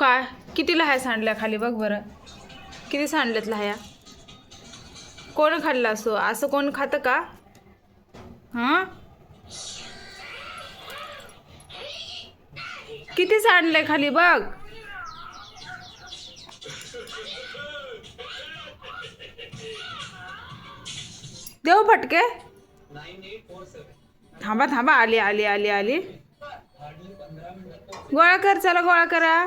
काय? किती लहाय सांडल्या खाली बघ बरं. किती सांडल्यात लहाया? कोण खाल्लं असो? असं कोण खातं का? हां? किती सांडलंय खाली बघ. देऊ फटके. थांबा थांबा. आली आली आली आली. गोळा कर चला गोळा करा.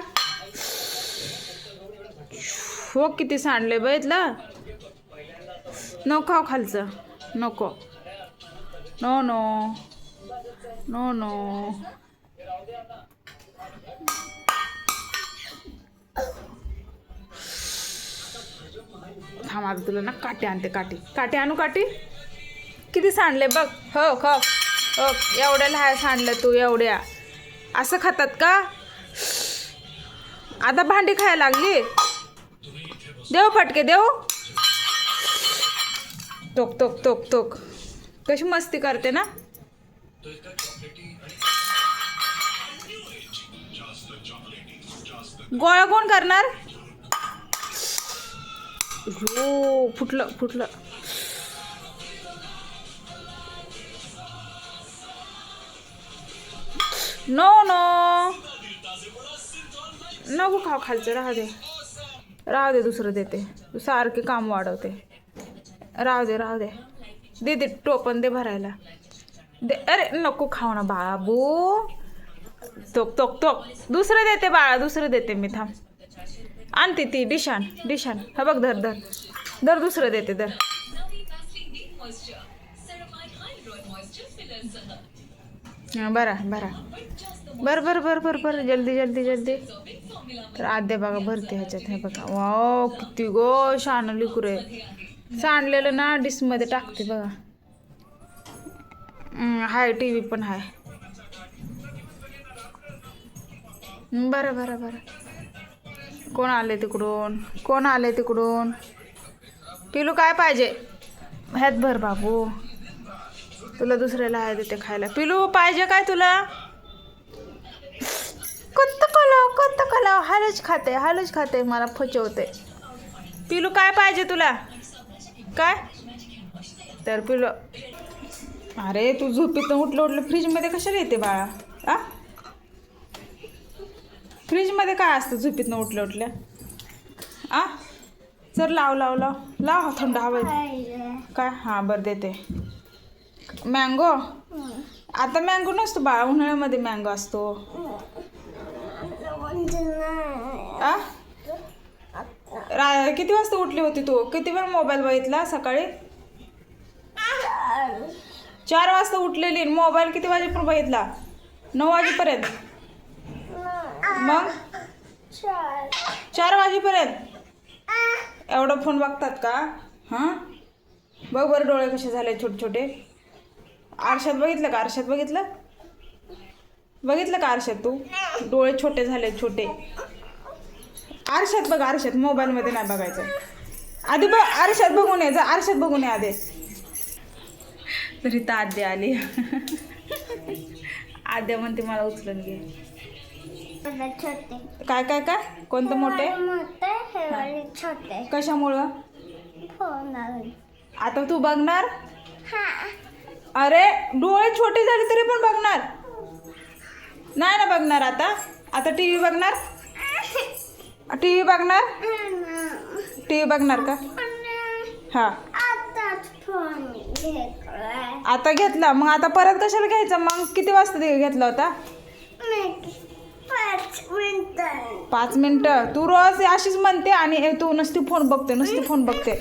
हो किती सांडले बघितलं? नको खाऊ खालचं. नको. No no. No no. थांब आता तुला ना काटे आणते काटे. काटे आणू काटे? किती सांडले बघ. हो हो हो एवढ्या लहाय सांडलं तू एवढ्या. असं खातात का? आता भांडी खायला लागली? देऊ फटके देऊ तोक तोक तोक तोक. कशी मस्ती करते ना? गोळा कोण करणार? हो फुटलं फुटलं. No no. नको खाऊ खालचं राहू दे. राहू दे दुसरं देते. तू सारखे काम वाढवते. राहू दे राहू दे. दे दे टोपण दे भरायला. दे अरे नको खाऊ ना बाबू तोक तोक तोक दुसरं देते बाळा दुसरं देते मी थांब. आणते ती डिशान डिशान. हा बघ धर धर. धर दुसरं देते धर. बरा बरा. बर बर बर बर बर. जल्दी जल्दी जल्दी. तर आद्या बघा भरते ह्याच्यात. हे बघा. वाव किती गो शान लिकुरे सांडलेलं ना डिशमध्ये टाकते बघा. हाय टी व्ही पण आहे बरं बरं बरं. कोण आले तिकडून? कोण आले तिकडून? पिलू काय पाहिजे? ह्यात भर बाबू. तुला दुसऱ्याला आहे देते खायला. पिलू पाहिजे काय तुला? कोणतं कलाव कोणतं कलाव? हालच खाते हालच खाते मला फचवते. पिलू काय पाहिजे तुला? काय? तर पिलू अरे तू झोपेतून उठलं उठलं फ्रीजमध्ये कशाला येते बाळा? आ? फ्रीजमध्ये काय असतं झोपेतनं उठलं उठल्या आ? चल लाव लाव लाव. लाव थंड हवा काय? हां बरं देते. मँगो? आता मँगो नसतो बाळा उन्हाळ्यामध्ये मँगो असतो. आ? रा किती वाजता उठली होती तू? किती वेळ मोबाईल बघितला सकाळी? चार वाजता उठलेली मोबाईल किती वाजेपर्यंत बघितला? नऊ वाजेपर्यंत. मग? चार वाजेपर्यंत. एवढा फोन बघतात का? हां? बघ बरं डोळे कसे झाले छोटे छोटे आरशात बघितलं का? आरशात बघितलं? बघितलं का आरशात तू? डोळे छोटे झाले छोटे. आरशात बघ आरशात. मोबाईलमध्ये नाही बघायचं. आधी बघ आरशात बघून ये जा. आरशात बघून ये आधी. तरी तर आद्या आली. आद्या म्हणते मला उचलून घे. छोटे काय काय काय? कोणतं मोठे कशामुळं? आता तू बघणार? हा. अरे डोळे छोटे झाले तरी पण बघणार. नाही ना बघणार आता. आता टी व्ही बघणार? टी व्ही बघणार? टी व्ही बघणार का? हां. आता घेतला. मग आता परत कशाला घ्यायचा? मग किती वाजता ते घेतला होता? पाच पाच मिनटं. तू रोज अशीच म्हणते आणि हे तू नुसती फोन बघते नुसती फोन बघते.